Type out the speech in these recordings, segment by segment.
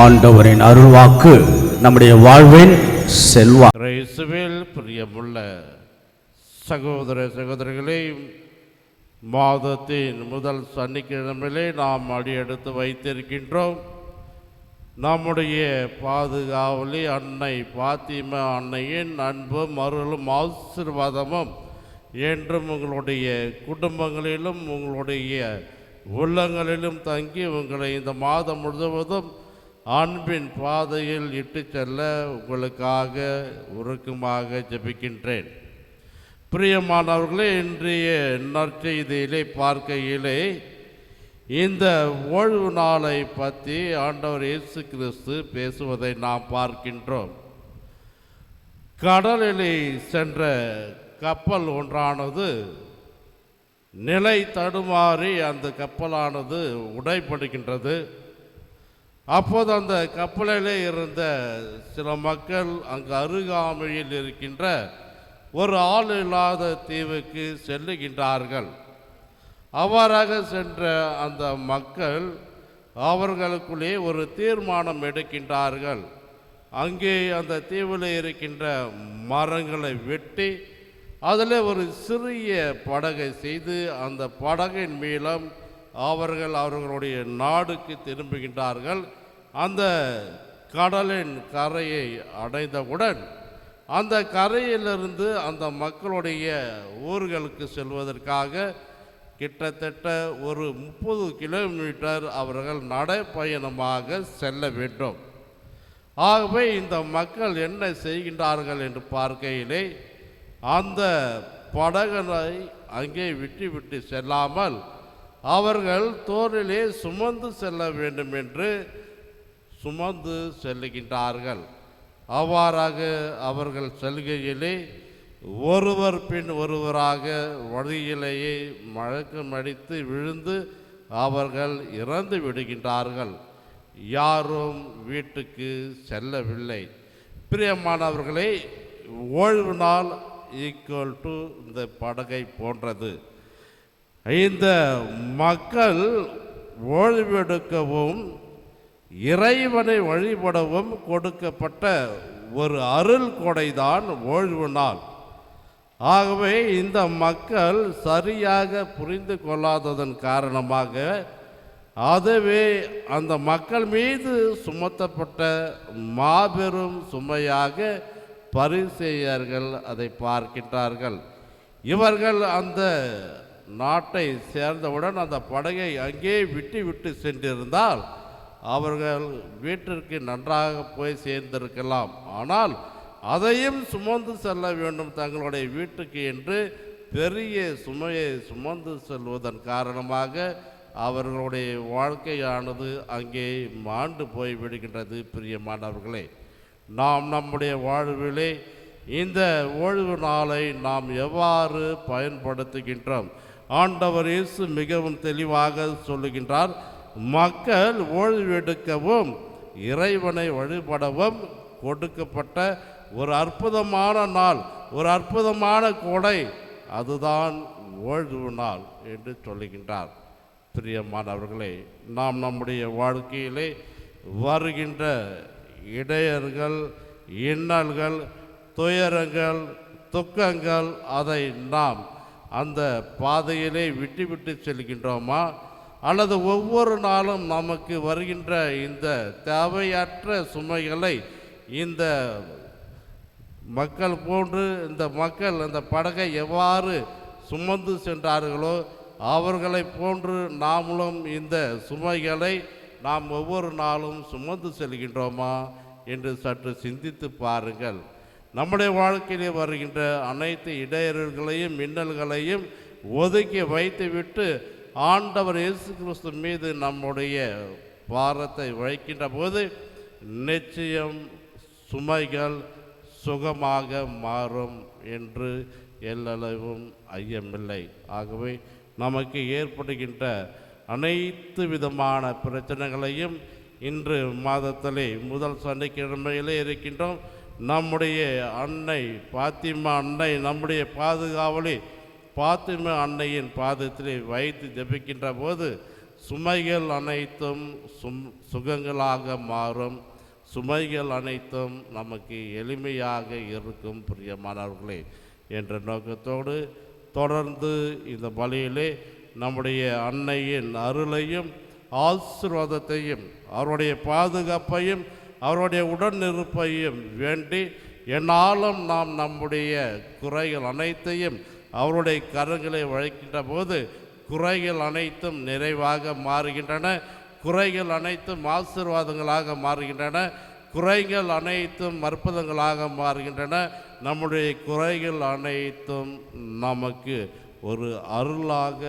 ஆண்டவரின் அருள்வாக்கு நம்முடைய வாழ்வின் செல்வா. இயேசுவில் பிரியமுள்ள சகோதர சகோதரிகளே மாதத்தின் முதல் சனிக்கிழமையிலே நாம் அடியெடுத்து வைத்திருக்கின்றோம். நம்முடைய பாதுகாவலி அன்னை பாத்திமா அன்னையின் அன்பும் அருளும் ஆசீர்வாதமும் என்றும் உங்களுடைய குடும்பங்களிலும் உங்களுடைய உள்ளங்களிலும் தங்கி உங்களை இந்த மாதம் முழுவதும் அன்பின் பாதையில் இட்டு செல்ல உங்களுக்காக உருக்கமாக ஜெபிக்கின்றேன். பிரியமானவர்களே இன்றைய நற்செய்தியிலே பார்க்கையிலே இந்த ஓய்வு நாளை பற்றி ஆண்டவர் இயேசு கிறிஸ்து பேசுவதை நாம் பார்க்கின்றோம். கடலிலே சென்ற கப்பல் ஒன்றானது நிலை தடுமாறி அந்த கப்பலானது உடைப்படுகின்றது அப்போது அந்த கப்பலிலே இருந்த சில மக்கள் அங்கு அருகாமையில் இருக்கின்ற ஒரு ஆள் இல்லாத தீவுக்கு செல்லுகின்றார்கள். அவ்வாறாக சென்ற அந்த மக்கள் அவர்களுக்குள்ளே ஒரு தீர்மானம் எடுக்கின்றார்கள். அங்கே அந்த தீவில் இருக்கின்ற மரங்களை வெட்டி அதில் ஒரு சிறிய படகை செய்து அந்த படகின் மீளம் அவர்கள் அவர்களுடைய நாடுக்கு திரும்புகின்றார்கள். அந்த கடலின் கரையை அடைந்தவுடன் அந்த கரையிலிருந்து அந்த மக்களுடைய ஊர்களுக்கு செல்வதற்காக கிட்டத்தட்ட ஒரு முப்பது கிலோமீட்டர் அவர்கள் நடைப்பயணமாக செல்ல வேண்டும். ஆகவே இந்த மக்கள் என்ன செய்கின்றார்கள் என்று பார்க்கையிலே அந்த படகனை அங்கே விட்டு விட்டு செல்லாமல் அவர்கள் தோரிலே சுமந்து செல்ல வேண்டும் என்று சுமந்து செல்லுகின்றார்கள். அவ்வாறாக அவர்கள் செல்கையிலே ஒருவர் பின் ஒருவராக வழியிலேயே மழக்கமடித்து விழுந்து அவர்கள் இறந்து விடுகின்றார்கள். யாரும் வீட்டுக்கு செல்லவில்லை. பிரியமானவர்களே ஓய்வு நாள் ஈக்குவல் டு இந்த படகை போன்றது. இந்த மக்கள் ஓய்வெடுக்கவும் இறைவனை வழிபடவும் கொடுக்கப்பட்ட ஒரு அருள் கொடைதான் ஓய்வு நாள். ஆகவே இந்த மக்கள் சரியாக புரிந்து கொள்ளாததன் காரணமாக அதுவே அந்த மக்கள் மீது சுமத்தப்பட்ட மாபெரும் சுமையாக பரிசெய்யர்கள் அதை பார்க்கின்றார்கள். இவர்கள் அந்த நாட்டை சேர்ந்தவுடன் அந்த படகை அங்கே விட்டு விட்டு சென்றிருந்தால் அவர்கள் வீட்டிற்கு நன்றாக போய் சேர்ந்திருக்கலாம். ஆனால் அதையும் சுமந்து செல்ல வேண்டும் தங்களுடைய வீட்டுக்கு என்று பெரிய சுமையை சுமந்து செல்வதன் காரணமாக அவர்களுடைய வாழ்க்கையானது அங்கே மாண்டு போய் விடுகின்றது பிரியமானவர்களே. நாம் நம்முடைய வாழ்விலே இந்த ஓய்வு நாளை நாம் எவ்வாறு பயன்படுத்துகின்றோம்? ஆண்டவர் இயேசு மிகவும் தெளிவாக சொல்லுகின்றார் மக்கள் ஓய்வெடுக்கவும் இறைவனை வழிபடவும் கொடுக்கப்பட்ட ஒரு அற்புதமான நாள் ஒரு அற்புதமான கொடை அதுதான் ஓய்வு நாள் என்று சொல்லுகின்றார். பிரியமானவர்களே நாம் நம்முடைய வாழ்க்கையிலே வருகின்ற இடையர்கள் இன்னல்கள் துயரங்கள் துக்கங்கள் அதை நாம் அந்த பாதையிலே விட்டு விட்டு செல்கின்றோமா? அல்லது ஒவ்வொரு நாளும் நமக்கு வருகின்ற இந்த தேவையற்ற சுமைகளை இந்த மக்கள் போன்று இந்த மக்கள் அந்த படகை எவ்வாறு சுமந்து சென்றார்களோ அவர்களைப் போன்று நாமளும் இந்த சுமைகளை நாம் ஒவ்வொரு நாளும் சுமந்து செல்கின்றோமா? என்று சற்று சிந்தித்து பாருங்கள். நம்முடைய வாழ்க்கையிலே வருகின்ற அனைத்து இடையர்களையும் மின்னல்களையும் ஒதுக்கி வைத்துவிட்டு ஆண்டவர் இயேசு கிறிஸ்து மீது நம்முடைய பாரத்தை வைக்கின்ற போது நிச்சயம் சுமைகள் சுகமாக மாறும் என்று எல்லளவும் ஐயமில்லை. ஆகவே நமக்கு ஏற்படுகின்ற அனைத்து விதமான பிரச்சனைகளையும் இன்று மாதத்திலே முதல் சனிக்கிழமையிலே இருக்கின்றோம். நம்முடைய அன்னை பாத்திமா அன்னை நம்முடைய பாதுகாவலி பாத்திமா அன்னையின் பாதத்திலே வைத்து ஜபிக்கின்ற போது சுமைகள் அனைத்தும் சும் சுகங்களாக மாறும். சுமைகள் அனைத்தும் நமக்கு எளிமையாக இருக்கும் பிரியமானவர்களே. என்ற நோக்கத்தோடு தொடர்ந்து இந்த பலியிலே நம்முடைய அன்னையின் அருளையும் ஆசீர்வாதத்தையும் அவருடைய பாதுகாப்பையும் அவருடைய உடனிருப்பையும் வேண்டி என்னாலும் நாம் நம்முடைய குறைகள் அனைத்தையும் அவருடைய கரங்களை வழைக்கின்ற போது குறைகள் அனைத்தும் நிறைவாக மாறுகின்றன. குறைகள் அனைத்தும் ஆசீர்வாதங்களாக மாறுகின்றன. குறைகள் அனைத்தும் அற்புதங்களாக மாறுகின்றன. நம்முடைய குறைகள் அனைத்தும் நமக்கு ஒரு அருளாக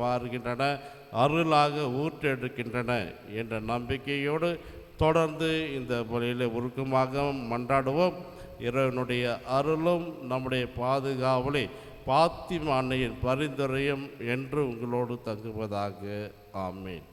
மாறுகின்றன. அருளாக ஊற்றெடுக்கின்றன என்ற நம்பிக்கையோடு தொடர்ந்து இந்த முறையில் உருக்கமாக மன்றாடுவோம். இறைவனுடைய அருளும் நம்முடைய பாதுகாவலை. பாத்திமா அன்னையின் பரிந்துரையும் என்று உங்களோடு தங்குவதாக. ஆமேன்.